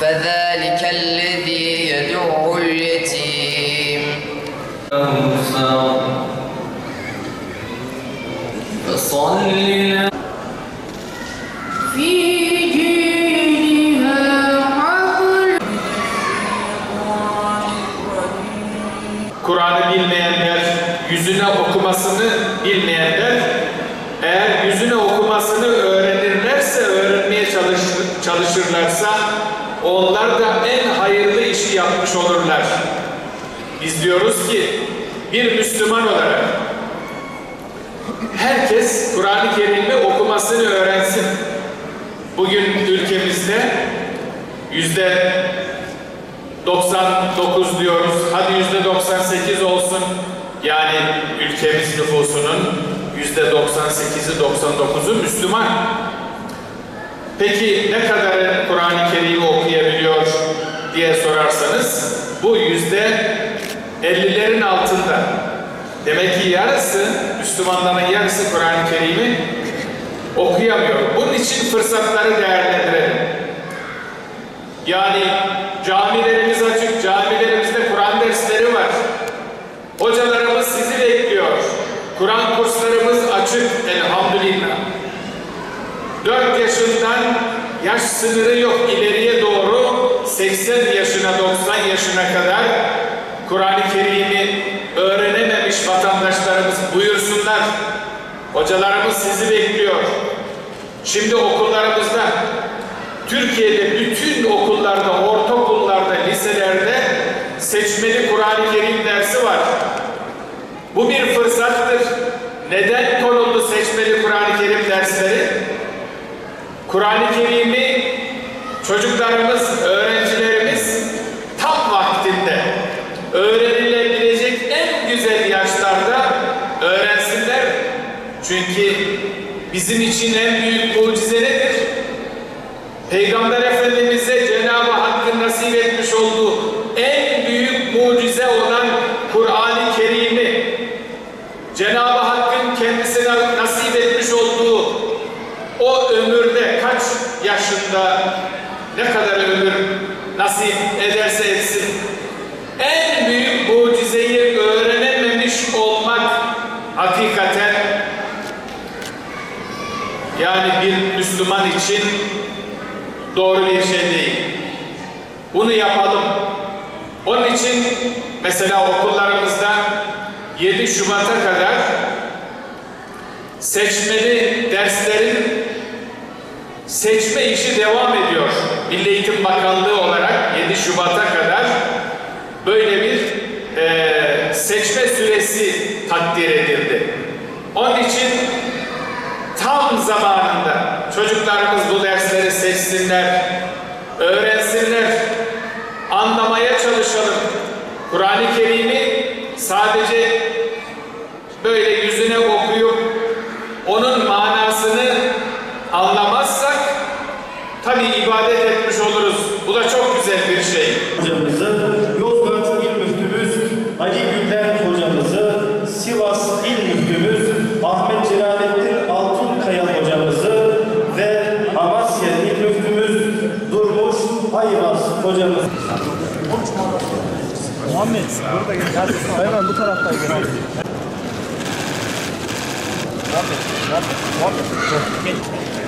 فذلك الذي يدع اليتيم فصل له في جيدها حبل Kur'an'ı bilmeyenler, yüzüne okumasını bilmeyenler, eğer yüzüne okumasını öğrenirlerse, öğrenmeye çalışır, çalışırlarsa, onlar da en hayırlı işi yapmış olurlar. Biz diyoruz ki, bir Müslüman olarak herkes Kur'an-ı Kerim'i okumasını öğrensin. Bugün ülkemizde yüzde 99 diyoruz. Hadi yüzde 98 olsun. Yani ülkemiz nüfusunun yüzde 98'i 99'u Müslüman. Peki ne kadar Kur'an-ı Kerim'i okuyabiliyor diye sorarsanız bu yüzde 50'lerin altında. Demek ki yarısı, Müslümanların yarısı Kur'an-ı Kerim'i okuyamıyor. Bunun için fırsatları değerlendirelim. Yani camilerimiz açık, camilerimizde Kur'an dersleri var. Hocalarımız sizi bekliyor. Kur'an kurslarımız açık elhamdülillah. 4 yaşından yaş sınırı yok ileriye 80 yaşına 90 yaşına kadar Kur'an-ı Kerim'i öğrenememiş vatandaşlarımız buyursunlar. Hocalarımız sizi bekliyor. Şimdi okullarımızda Türkiye'de bütün okullarda, ortaokullarda, liselerde seçmeli Kur'an-ı Kerim dersi var. Bu bir fırsattır. Neden konuldu seçmeli Kur'an-ı Kerim dersleri? Kur'an-ı Kerim'i çocuklarımız, öğrencilerimiz tam vaktinde öğrenilebilecek en güzel yaşlarda öğrensinler. Çünkü bizim için en büyük mucize nedir? Peygamber Efendimiz'e Cenab-ı Hakk'ın nasip etmiş olduğu en büyük mucize olan Kur'an-ı Kerim'i Cenab-ı Hakk'ın kendisine nasip etmiş olduğu o ömürde kaç yaşında ne kadar ömür nasip yani bir Müslüman için doğru bir şey değil. Bunu yapalım. Onun için mesela okullarımızda 7 Şubat'a kadar seçmeli derslerin seçme işi devam ediyor. Milli Eğitim Bakanlığı olarak 7 Şubat'a kadar böyle bir eee, seçme süresi takdir edildi. Onun için tam zamanında çocuklarımız bu dersleri seçsinler, öğrensinler, anlamaya çalışalım. Kur'an-ı Kerim'i sadece böyle yüzüne okuyup onun manasını anlamazsak tabi ibadet etmiş oluruz. Bu da çok güzel bir şey. Durmuş Ayvaz hocamızı. Muhammed burada gel. Hemen bu taraftayım. Muhammed, Muhammed, Muhammed. Gel.